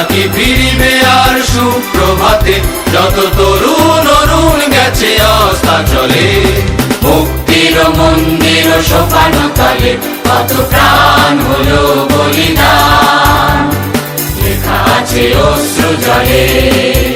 তারা কি ফিরিবে আর সুপ্রভাতে? যত তরুণ অরুণ গেছে আস্থা চলে। মুক্তির মন্দির সোপান তলে কত প্রাণ হলো বলিদান। লেখা আছে অশ্রু জলে।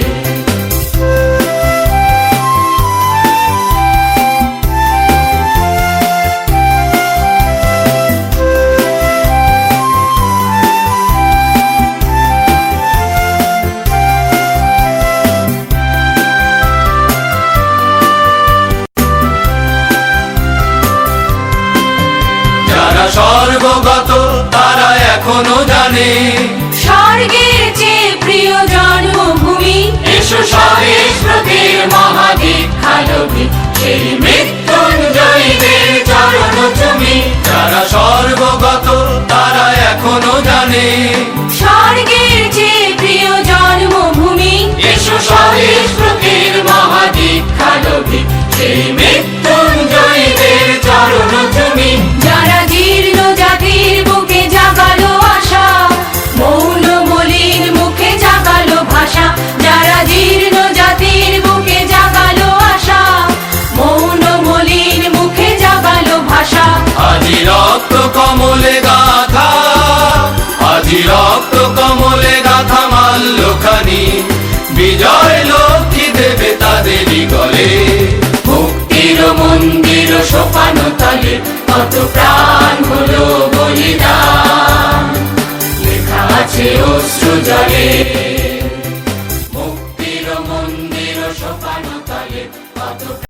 যারা সর্বগত তারা এখনও জানে। স্বর্গের চেয়ে প্রিয় জন্মভূমি। এসো সহেশ্বরের প্রতির মহাদীক্ষালভী সেই মৃত্যুঞ্জয়ীদের চরণ তুমি যারা সর্বগত তারা এখনও জানে। আজি রক্ত কমলে গাথা মাল্যখানি। বিজয় লক্ষ্মী দেবে তাদেরই গলে। মুক্তির মন্দির সোপানো তালে, কত প্রাণ হলো বলিদান। লেখা আছে অশ্রু জলে।